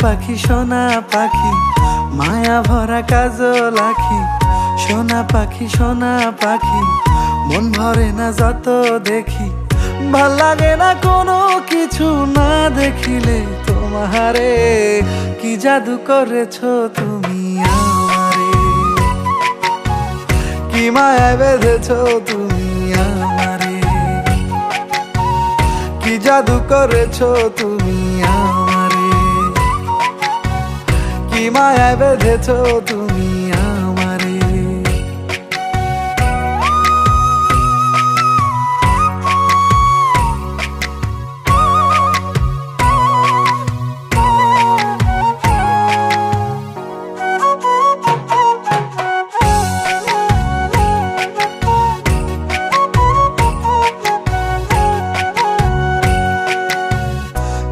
পাখি, সোনা পাখি, মায়া ভরা কাজল আখি, সোনা পাখি সোনা পাখি, মন ভরে না যত দেখি, ভালো লাগে না কোনো কিছু না দেখিলে তোমারে, কি জাদু করেছ তুমি আমারে? কি মায়া বেঁধেছো তুমি আমারে? কি জাদু করেছ তুমি আমারে? কি মায়া বেঁধেছো তুমি আমারে।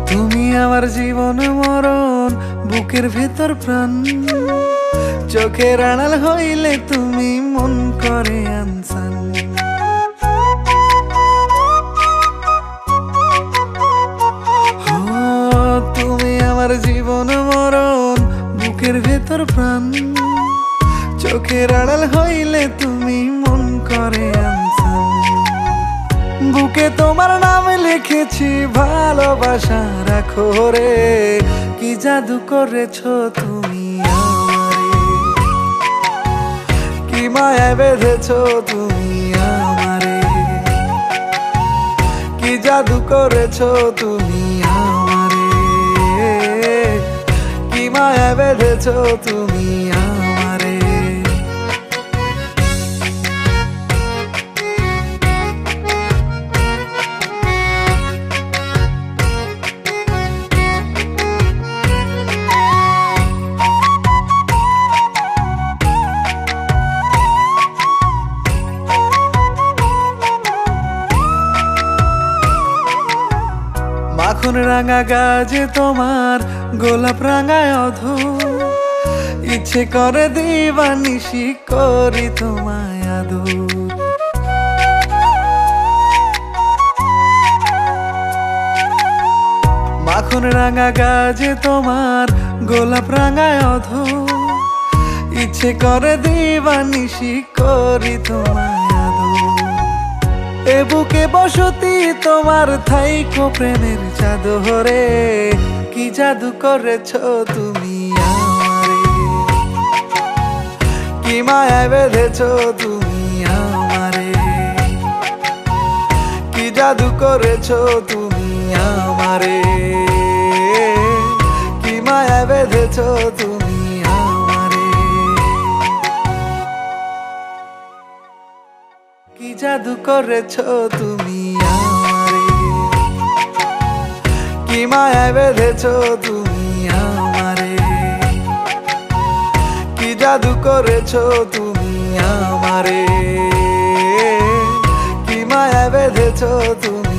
তুমি আমার জীবন মরণ বুকের ভেতর প্রাণ। চোখের আড়াল হইলে তুমি মন করে আনসান। তুমি আমার জীবন মরণ, বুকের ভেতর প্রাণ। চোখের আড়াল হইলে তুমি মন করে আনসান। বুকে তোমার নাম লিখেছি ভালোবাসা রাখো রে। কি জাদু করেছ তুমি কি মায়া বেঁধেছো তুমি আমারে? কি জাদু করেছ তুমি আমারে? কি মায়া বেঁধেছো তুমি মাখন রাঙা গাজে তোমার গোলাপ রাঙায় অধ ইচ্ছে করে দিবানিশি করি তোমায় আদর। মাখন রাঙা গাজে তোমার গোলাপ রাঙায় অধ ইচ্ছে করে দিবানিশি করি তোমায় আদর। এ বুকে বসতি তোমার থাইকো প্রেমের জাদুরে কি জাদু করেছ তুমি আমারে? কি মায়া বেঁধেছ তুমি আমারে? কি জাদু করেছ তুমি আমারে? কি মায়া বেঁধেছ তুমি জাদু করেছ তুমি আমারে। কি মায়া বেঁধেছো তুমি আমারে। কি জাদু করেছ তুমি আমারে। কি মায়া বেঁধেছো তুমি